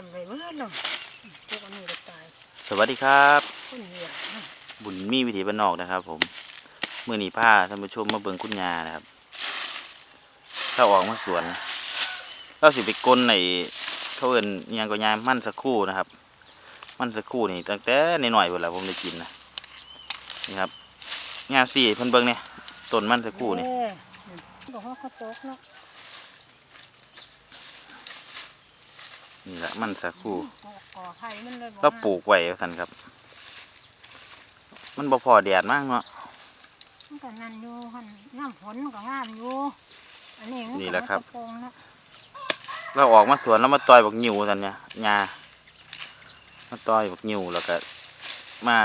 ต็มไปหมดเลยพวกอันนี้ก็ตายสวัสดีครับ คนเหยียบนะบุญมีวิถีบ้านนอกนะครับ ผมมือนีผ้าท่านผู้ชมมาเบิ่งคุณยานะครับ ถ้าออกมาสวนเราสิไปกลนในเขาเอินอิหยังก็ยายมั่นสักครู่นะครับ มั่นสักครู่นี่ตั้งแต่ในหน่อยๆเวลาผมได้กินนะนี่ครับงาสี่เพิ่นเบิ่งเนี่ยต้นมั่นสักครู่นี่ เออบอกว่าเขาตกเนา นี่แหละมั่นสักครู่ก่อไผ่มันเลยเราปลูกไว้ท่าซั่นครับ มันบ่พอแดดมากเนาะ มันก็นั่นอยู่หันน้ำฝนมันก็งามอยู่อันนี้มัก็นี่แหละครับมันกโปรงเนาะเราออกมาสวนแล้วมาต่อยบักหิวท่านเนี่ยยามาต่อยบักหิวแล้วก็ มา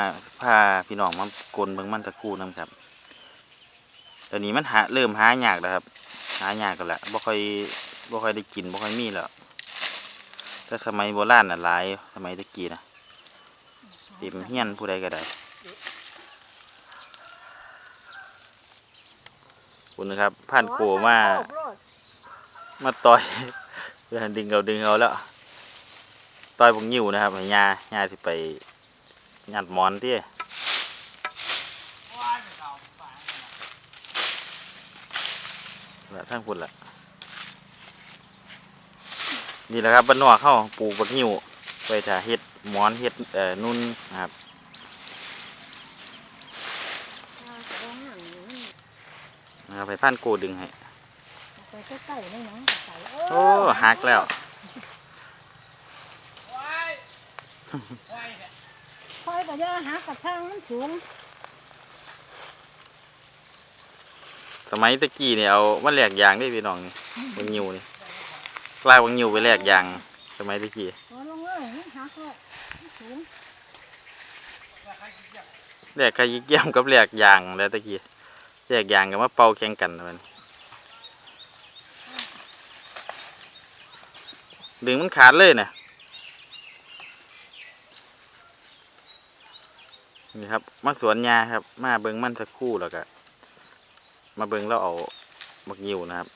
พาพี่น้องมากลนเบิ่งมันตะกูนํครับตอนนี้มันหาเริ่มหายากแล้วครับ หายากกันแหละบ่ค่อยบ่ค่อยได้กินบ่ค่อยมีแล้ว แต่สมัยโบราณน่ะหลายสมัยตะกี้นะเต็มเฮียนผู้ใดก็ได้คุณนะครับผ่านโกมามาต่อยเพื่อดึงเอาดึงเอาแล้วต่อยบักหิวนะครับให้ยายาสิไปยัดมอนที่ละทั้งคุณละ นี่แหละครับบ้านนอกเข้าปลูกบักหิวไปถ่าเฮ็ดหมอนเฮ็ดเอ่อนุ่นนะครับเอาไปเอาหนังนี่นะครับไปพันโกดึงให้เอาไปใกล้ๆนี่หนังก็ใส่โอ้หักแล้วคอยก็จะหากระทางมันสูงสมัยตะกี้เนี่ยเอามาแหลกยางได้พี่น้องนี่บักหิวนี่ก ลายบักหิวไปแหลกยางสมัยตะกี้เอาลงเลยมันหักเลยมันสูงแหลกไข่ยิกเยี่ยมกับแหลกยางแล้วตะกี้แหลกยางกับมาเป่าแข่งกันนะมันดึงมันขาดเลยนะนี่ครับ มาสวนยาครับ มาเบิงมันสักครู่แล้วก็มาเบิงแล้วเอาบักยิวนะครับ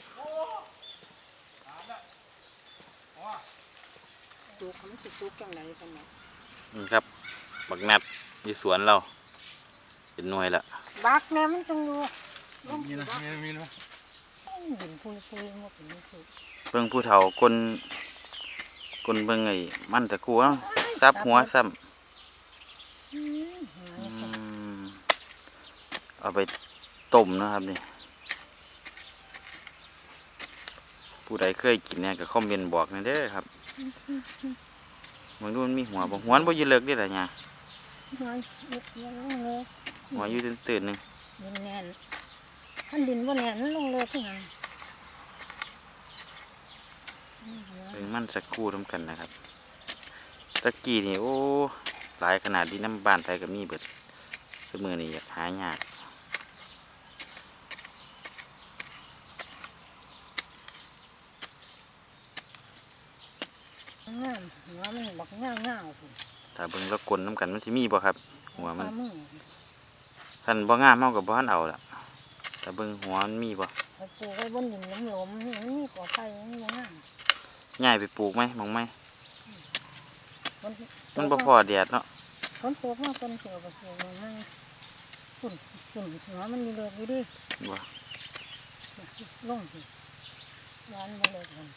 สุกมันสิสุกจังไรกันเนาะนี่ครับ บักนัดอยู่สวนเรา เป็นหน่วยละบักแม่มันจังอยู่ลงมีนะมีนะมีนะหินพุยพุยๆหมดนี่สุกเบิ่งผู้เฒ่าคนคนเบิ่งไอ้มันตะกูเอ้าซับหัวซ้ำอืมหายอืมเอาไปต้มนะครับนี่ผู้ใดเคยกินเนี่ยก็คอมเมนต์บอกหนี่อยเด้อครับ บางดูมันมีหัวบางหัวมันบ่อยืนเลิกเด้อล่ะเนี่ยหายเล็กยังลงเลยหัวอยู่ตื่นหนึงดินแน่นท่านดินบนแน่นมันลงเลยที่ไหนเป็นมันสักคู่ทำกันนะครับตะกี้นี่โอ้หลายขนาดที่น้ำบานไทยก็มีเบิดแต่มือนี่อยากหายาก งามหัวมันบักเงาเงาๆพุ่นถ้าเบิ่งแล้วกลนน้ำกันมันสิมีบ่ครับ หัวมันปลาหมึกท่านบ่งามเฮากับบ่ทันเอาล่ะถ้าเบิ่งหัวมันมีบ่ปลูกไว้บนดินหลมๆนี่มันมีก่อไฟมันยังามย้ายไปปลูกไหมมองไหมมันบ่พอแดดเนาะฝนตกมาฝนเสือกับเสือมันนั่งฝุ่นฝุ่นหัวมันมีเลือดอยู่ดิบ่ลงสิร้านมาเลยกัน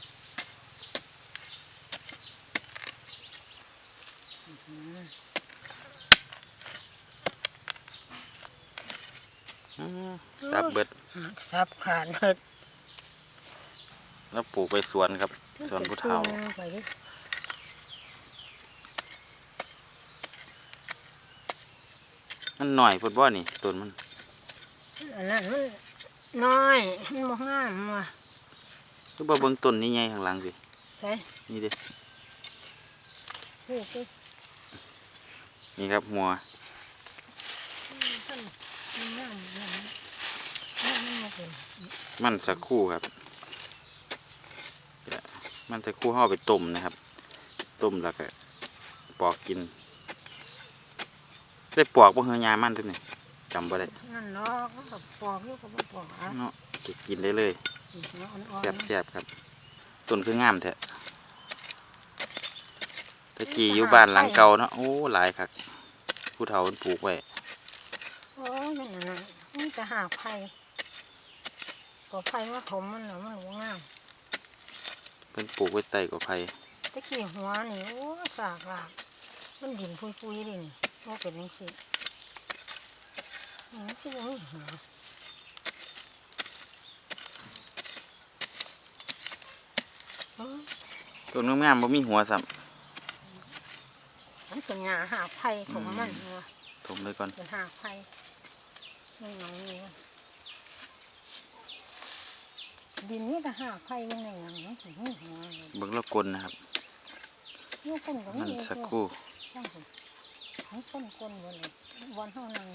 อืม สับเบิดสับขาดเลยแล้วปลูกไปสวนครับ สวนผู้เฒ่าไปดิมันหน่อยพุ่นบ่นี่ต้นมันอันนั้นมันน้อยมันบ่งามว่ะคือบ่เบิ่งต้นนี้ใหญ่ข้างหลังสิใช่นี่เด้ปลูกดิ นี่ครับหัวท่านมันงามงามงามมันบ่เป็นมันสักครู่ครับเดี๋ยวมันสักครู่เฮาเอาไปต้มนะครับ ต้มแล้วก็ปอกกิน ได้ปอกบ่เฮือยามันตัวนี้จำบ่ได้นั่นเนาะก็แบบปอกอยู่ก็บ่ปอกอะเนาะเก็บกินได้เลยหัวอ่อนแซ่บๆครับต้นคืองามแท้ตะกี้อยู่บ้านหลังเก่าเนาะโอ้หลายคักผู้เฒ่าเพิ่นปลูกไว้โอ้ยนั่นน่ะนี่จะหาไผ่ก็ไผ่มาถมมันน่ะมันบ่งามเพิ่นปลูกไว้ใต้กอไผ่ตะกี้หัวนี่โอ้สากลากมันดินปุยๆดินี่ว่าเป็นจังซี่นี่คือบ่มีหัวเอ้ยต้นงามๆบ่มีหัวซ้ำมั นเป็นหญ้าหาไผ่ของมันอืมเนาะถมเลยก่อนเป็นหาไผ่นี่น้องนี่ดินนี่ก็หาไผ่ยังไงอย่างนี้ถึงหัวเลยเบิ่งแล้วกลนะครับนี่คนก็มันมีสักครู่ช่างผมนี่คนคนบนเลยบนเท่านั้น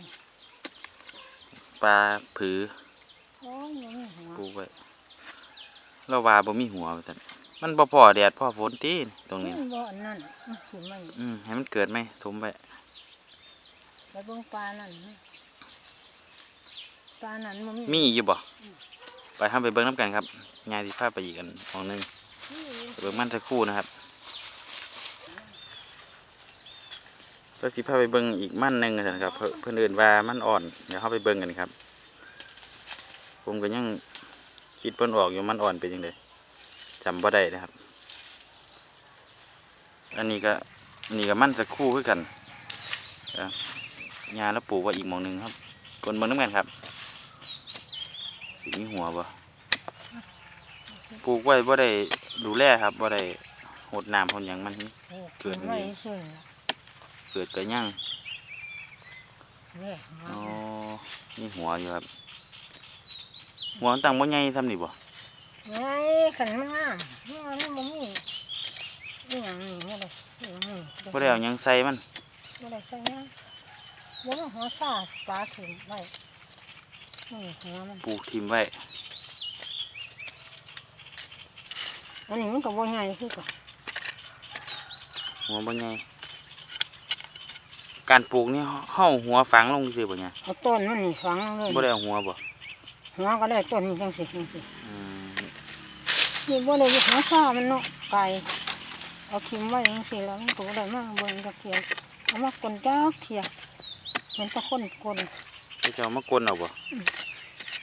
ปลาผือโอ้ยมันมีหัวปลูกไว้เราว่าบ่มีหัวว่าซั่น มันบ่พอแดดพอฝนตีนตรงนี้มันบ่อันนั้นมันถิ่มมันอืมให้มันเกิดไหมถมไว้ไปเบิ่งปลานั่นนะปลานั่นมันมีมีอยู่บ่ไปทำไปเบิ่งน้ำกันครับยายสิพาไปอีกอันของหนึงมีอยู่ไปเบิ่งมันสักครู่นะครับก็สิพาไปเบิ่งอีกมันหนึงซั่นครับ เพิ่นเพิ่นเอิ้นว่ามันอ่อนเดี๋ยวเฮาไปเบิ่งกันครับ ผมก็ยังคิดเพิ่นออกอยู่มันอ่อนเป็นจังได จำบ่ได้นะครับ อันนี้ก็อันนี้ก็มันสักครู่คือกันเอ่อยาแล้วปลูกไว้อีกหมองหนึงครับคนเบิ่งน้ำกันครับสิมีหัวบ่ปลูกไว้บ่ได้ดูแลครับบ่ได้หดน้ำหดหยังมันโอ้เกิดไว้นี่ซื่อเกิดก็ยังเนี่ยอ๋อนี่หัวอยู่ครับหัวมันตั้งบ่ใหญ่ซ้ำนี่บ่ ไงขันมันงามนี่มันมันบ่มีนี่อย่างนี้บ่ได้นี่อย่างนี้บ่ได้เอาหยังใส่มันบ่ได้ใส่นะบ่ได้หัวซาปลาถิ่มไว้นี่หัวมันปลูกทิมไว้อันนี้มันก็บ่ใหญ่คือกันหัวบ่ใหญ่การปลูกนี่เฮาหัวฝังลงซื่อบ่เนี่ยเอาต้นมันนี่ฝังเลยบ่ได้เอาหัวบ่หัวก็ได้ต้นนี้จังสิจังสิอืม นี่บ่ได้หัวซามันเนาะไก่เอาทิ่มไว้จังสิแล้วมันก็บ่ได้มาเบิ่งจักเทียเอามากลจักเทียมันตะคนกลไปเจ้ามากลเอาบ่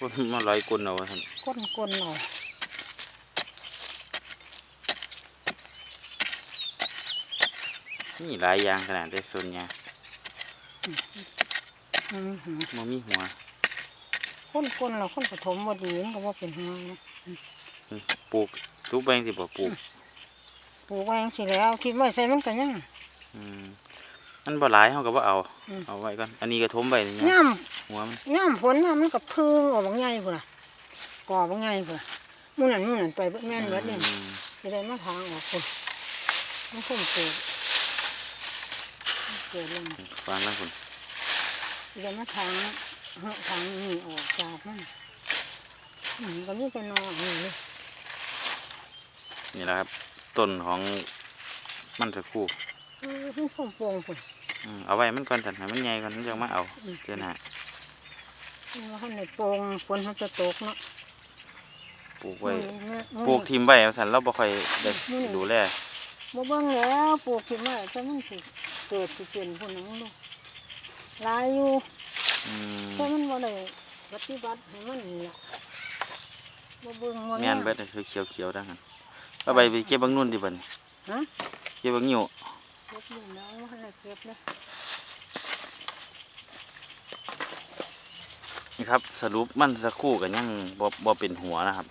บ่มาลอยกลเอาว่าซั่นกลกลเอานี่หลายอย่างขนาดได้ส่วนใหญ่อืมหือบ่มีหัว คนกลเราคนปฐมบ่ดีมันก็บ่เป็นหัวเนาะ ปลูกทุบไปจังซี่บ่ปลูกปลูกไว้จังสิแล้วทิ่มไว้ใส่มันก็ยัง อืมมันบ่หลายเฮาก็บ่เอา อืม เอาไว้ก่อนอันนี้ก็ทมไว้นี่ย่ํหัวมันย่ํฝนมามันก็พึ่งออกบางใหญ่พุ่นน่ะก่อบางใหญ่พุ่นน่ะหมู่นั่นหมู่นั่นไปเบิดแม่นเบิดนี่อืมจะได้มาทางออกพุ่นมันคงเกิดมันเกิดแล้ววางแล้วคุณจะได้มาทางเหาะทางนี้ออกจากมันอืมก็มีแต่นอนี่เลย นี่แหละครับ ต้นของมันสักครู่เออมันคงโปร่งพุ่นอืมเอาไว้มันก่อนสันให้มันใหญ่ก่อนมันจะมาเอาอืมเจ้าหน้าว่าข้างในโปร่งฝนมันจะตกเนาะปลูกไว้มื้อนี้ปลูกทิมไว้เอาสันเราบ่ค่อยได้มื้อนี้ดูแลบ่เบิ่งแล้วปลูกขึ้นมาแต่มันสิเกิดสิเป็นพุ่นนังลูกหลายอยู่อืมแต่มันบ่ได้ปฏิบัติให้มันนี่ล่ะบ่เบิ่งบ่แม่นเบิดคือเขียวเขียวๆดังนั้น เอาไปไปเก็บบางนู่นดิบัดนฮะเก็บบางนิ้วเก็บอยู่แล้วบ่ทันได้เก็บเลยนี่ครับสรุปมันสักครู่กันยังบ่บ่เป็นหัวนะครับ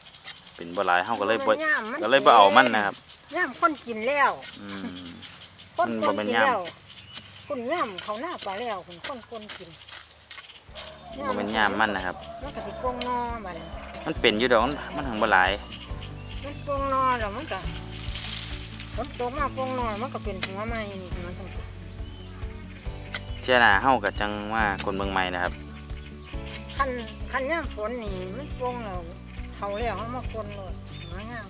เป็นบ่หลายเฮาก็เลยบ่มันย่ามมัน ก็เลยบ่เอามันนะครับย่ามคนกินแล้วอืม คนมันบ่คนเป็นกินย่าม แล้วคนย่ามเขาหน้าปลาแล้วคนคนคนกินบ่เป็นยามมันนะครับ มันก็สิโปงนอบัดนี้มันเป็นอยู่ดอกมันมันหังบ่หลาย มันโปงนอแล้วมันก็ฝนตกมาโปงนอมันก็เป็นหัวใหม่นี่มันต้องเจ้าหน้าเฮาก็จังว่าคนเมืองใหม่นะครับคันคันย่ามฝนนี่มันโปงแล้วเขาแล้วเขามากลเลยหัวย่าม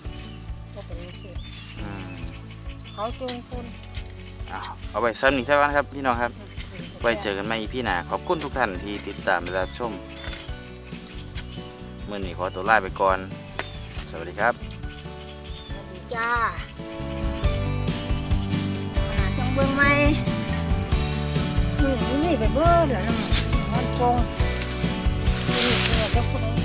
ก็เป็นจังซี่อืมเขาจูงคนเอาเอาไว้ซ้ำนี้เท่านั้นครับพี่น้องครับ ไว้เจอกันใหม่พี่หน้าขอบคุณทุกท่านที่ติดตามและรับชมมื่อนี้ขอตัวลาไปก่อน สวัสดีครับ จ้าจังเบิ้งไหมีนี่ไปเบิ้งเดี๋ยวน้อมันปงนี่เนี่ยจคุณ